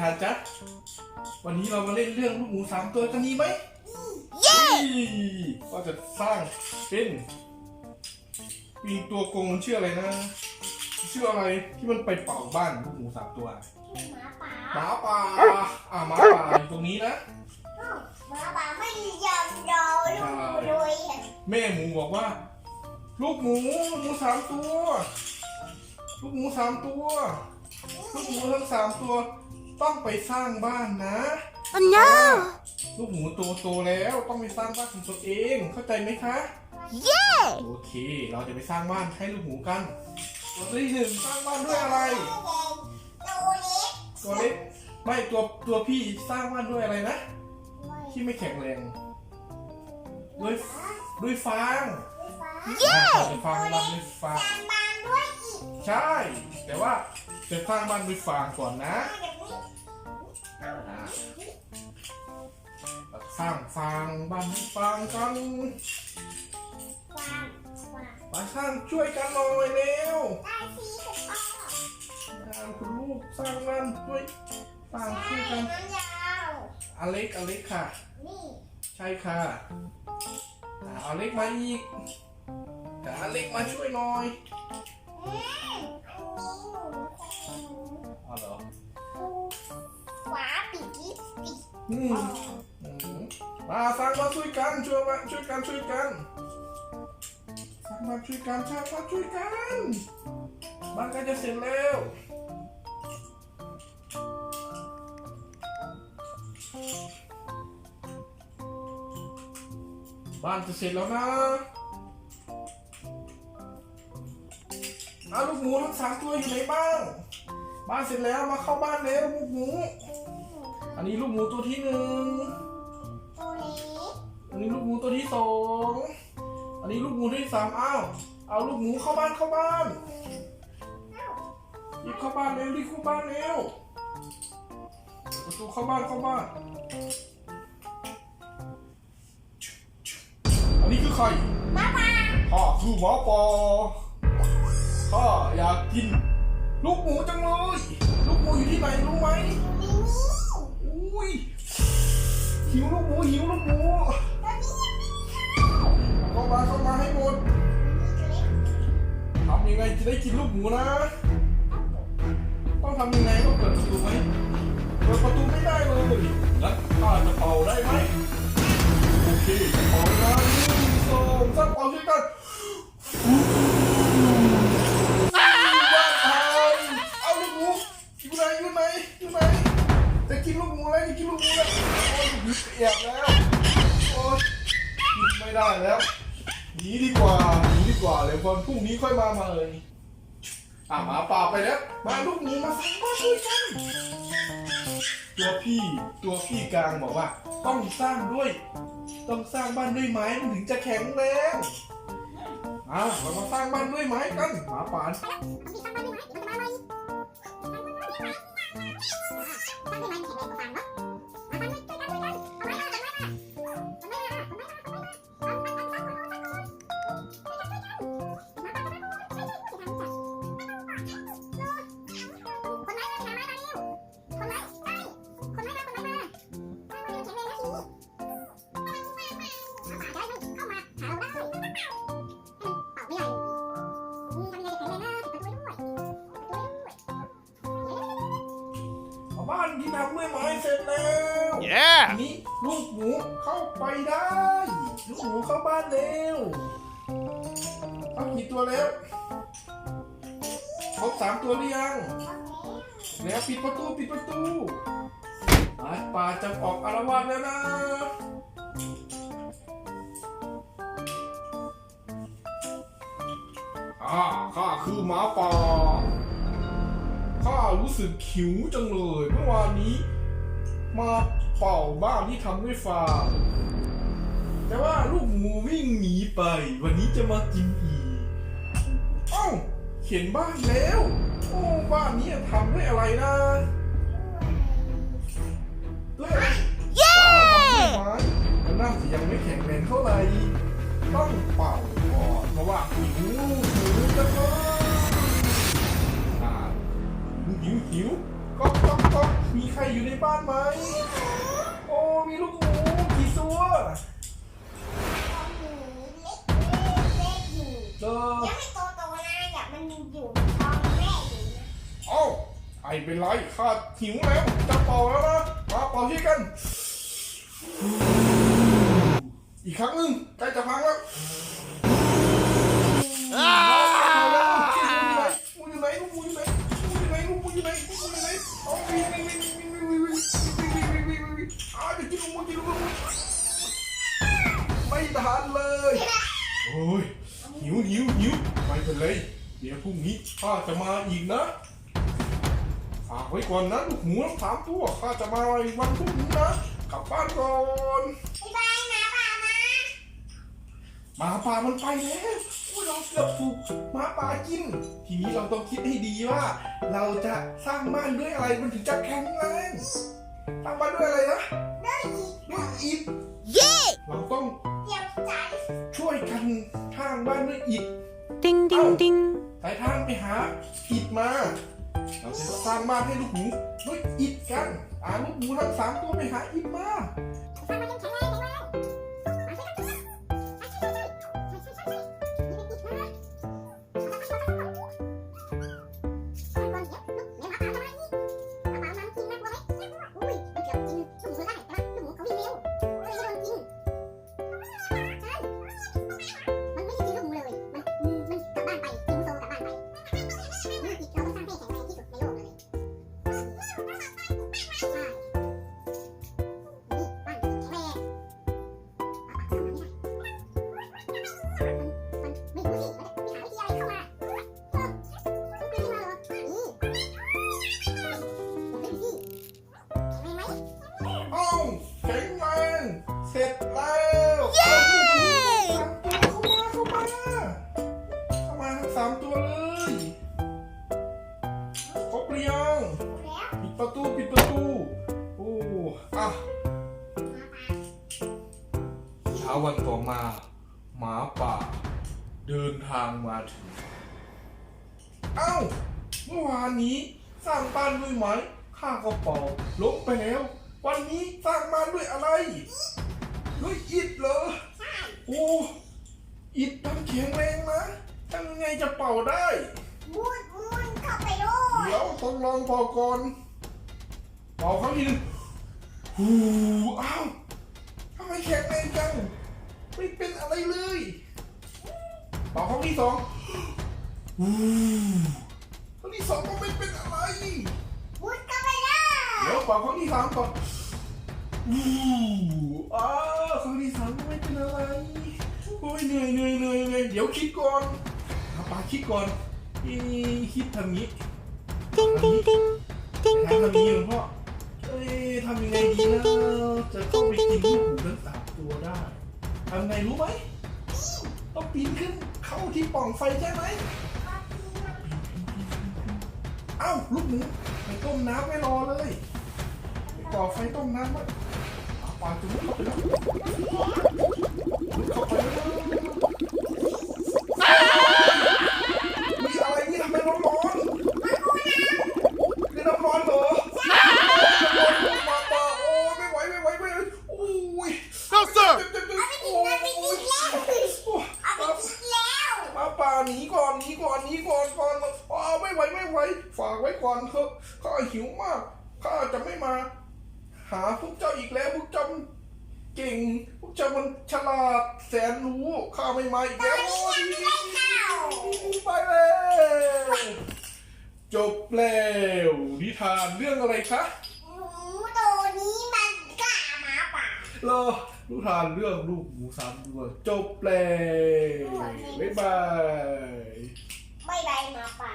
ทานจ๊ะวันนี้เรามาเล่นเรื่องลูกหมูสามตัวกันดีไหมเย้ก็จะสร้างเป็นปีตัวโกงมันชื่ออะไรนะ ชื่ออะไรที่มันไปเป่าบ้านลูกหมูสามตัวหมาป่าหมาป่าอ่าหมาป่าอยู่ตรงนี้นะหมาป่าไม่ยอมรอลูกรวยแม่หมูบอกว่า ลูกหมูลูกหมูสามตัว ลูกหมูสามตัว ลูกหมูทั้งสามตัว ต้องไปสร้างบ้านนะอันนี้ลูกหมูโตโตๆแล้วต้องไปสร้างบ้านของตัวเองเข้าใจไหมคะ เย้ โอเค เราจะไปสร้างบ้านให้ลูกหมูกันตัวที่หนึ่งสร้างบ้านด้วยอะไร ตัวเล็กไม่ตัวตัวพี่สร้างบ้านด้วยอะไรนะ ที่ไม่แข็งแรงด้วยด้วยฟางเย้อะจะฟางบ้านด้วยฟางใช่ แต่ว่าจะสร้างบ้านด้วยฟางก่อนนะ เราสร้างฟางบ้านด้วยฟางกันมาสร้างช่วยกันหน่อยเร็วอ่าคุณลูกสร้างบ้านด้วยฟางช่วยกันอเล็กอเล็กค่ะใช่ค่ะอ่าเอาเล็กมาอีกแต่อเล็กมาช่วยหน่อยเอาเหรออืมอืม มาสร้างบ้านช่วยกันช่วยมาช่วยกันช่วยกันสร้างบ้านช่วยกันสร้างบ้านช่วยกันบ้านกล้จะเสร็จแล้วบ้านจะเสร็จแล้วนะเอาลูกหมูทั้งสามตัวอยู่ไหนบ้าง บ้านเสร็จแล้วมาเข้าบ้านแล้วลูกหมู อันนี้ลูกหมูตัวที่หนึ่ง ตัวที่สองอันนี้ลูกหมูตัวที่สามอ้าวเอาลูกหมูเข้าบ้านเข้าบ้านรีบเข้าบ้านเร็วรีบเข้าบ้านเร็วเปิดประตูเข้าบ้านเข้าบ้านอันนี้คือใครข้าคือหมอปอข้าอยากกิน ลูกหมูจังเลยลูกหมูอยู่ที่ไหนรู้ไหมอุ้ยหิวลูกหมูหิวลูกหมูเข้า มาเข้ามาให้หมดทำยังไงจะได้กินลูกหมูนะ ต้องทำยังไงต้องเปิดประตูไหมเปิดประตูไม่ได้เลยงั้นข้าจะเป่าได้ไหมโอเคเป่านะหนึ่งสองสามเป่าช่วยกัน เดี๋ยววันพรุ่งนี้ค่อยมาใหม่อะหมาป่าไปแล้วมาลูกหมูมาสร้างบ้านด้วยกันตัวพี่ตัวพี่กลางบอกว่า ต้องสร้างด้วย ต้องสร้างบ้านด้วยไม้มันถึงจะแข็งแรงอะเรามาสร้างบ้านด้วยไม้กันหมาป่านเอาบ้าน ที่ทำด้วยไม้เสร็จแล้ว Yeah! อันนี้ลูกหมูเข้าไปได้ ลูกหมูเข้าบ้านเร็วเอากี่ตัวแล้วครบสามตัวหรือยังแล้วปิดประตูปิดประตูหมาป่าจะออกอารวาสแล้วนะ ข้าคือหมาป่าข้ารู้สึกหิวจังเลยเมื่อวานนี้ มาเป่าบ้านที่ทำด้วยฟางแต่ว่าลูกหมูวิ่งหนีไป วันนี้จะมากินอีกเอ้าเขียนบ้านแล้วโอ้บ้านนี้ทำด้วยอะไรนะด้วยอะไรเย้บ้าทำด้วยไม้แต่น่าจะยังไม่แข็งแรงเท่าไหร่ต้องเป่า ก่อนเพราะว่าหิวหิวจังเลยอ่าหิวหิวก็ก็ก็มีใครอยู่ในบ้านไหมโอ้มีลูกหมูกี่ตัวหมูเล็กเล็กอยู่เออยังไม่โตโตนะอยากมันอยู่ท้องแม่อยู่นะเอ้าไอเป็นไรข้าหิวแล้วจะเป่าแล้วนะมาเป่าที่กัน อีกครั้งหนึ่งใกล้จะพังแล้ว ไม่ทานเลย โอ้ยหิวหิวหิวไม่ปกันเลย เดี๋ยวพรุ่งนี้ข้าจะมาอีกนะฝากไว้ก่อนนะลูกหมูสามตัวข้าจะมาอีกวันพรุ่งนี้นะ กลับบ้านก่อนไปายมาป่ามะหมาป่ามันไปแล้ว อุ้ยเราเกือบถูกหมาป่ากิน ทีนี้เราต้องคิดให้ดีว่า เราจะสร้างบ้านด้วยอะไรมันถึงจะแข็งแรงสร้างบ้านด้วยอะไรนะด้อีกด้วยอิฐเย้เราต้องเตรียมใจช่วยกันสร้างบ้านด้วยอิฐ Ding ding ding. สายทางไปหาอิฐมา เราจะสร้างบ้านให้ลูกหมูด้วยอิฐกันอ่าลูกหมูทั้งสามตัวไปหาอิฐมา มาถึง เอ้า เมื่อวานนี้สร้างบ้านด้วยไม้ข้าก็เป่าล้มไปแล้ว วันนี้สร้างบ้านด้วยอะไรด้วยอิฐเหรอใช่โอ้อิฐมันแข็งแรงนะทำยังไงจะเป่าได้มุดมุดเข้าไปโลดเดี๋ยวต้องลองเป่าก่อนเป่าครั้งที่หนึ่งหูอ้าวทำไมแข็งแรงจังไม่เป็นอะไรเลย เป่าครั้งที่สองหูครั้งที่สองก็ไม่เป็นอะไรมุดเข้าไปเลยเดี๋ยวเป่าครั้งที่สามก่อนหูอ้าวครั้งที่สามก็ไม่เป็นอะไรโอ้ยเหนื่อยเหนื่อยเหนื่อยเหนื่อยเดี๋ยวคิดก่อนเอาปาคิดก่อนอีคิดทำงี้ Ding ding ding. Ding ทำ ding ทำนี้ ding. หลวงพ่อเอ้ยทำยังไงดีนะจะต้องไปกินลูกหมูทั้งสามตัวได้ทำไงรู้ไหม ต้องปีนขึ้นเข้าที่ปล่องไฟใช่ไหม เอ้าลูกหมูไปต้มน้ำไว้รอเลยไปก่อไฟต้มน้ำไว้ปลาจุ่มเข้าไปแล้ว หนีก่อนหนีก่อนหนีก่อนก่อนอ๋อไม่ไหวไม่ไหวฝากไว้ก่อนเถอะข้าหิวมากข้าจะไม่มา หาพวกเจ้าอีกแล้วพวกเจ้ามันเก่ง พวกเจ้ามันฉลาดแสนรู้ข้าไม่มาอีกแล้วโอ้ยไปแล้วจบแล้วนิทานเรื่องอะไรคะหมูตัวนี้มันกล้าหมาป่าเหรอ นิทานเรื่องลูกหมูสามตัวจบแล้วบ๊ายบาย ไม่ได้หมาป่า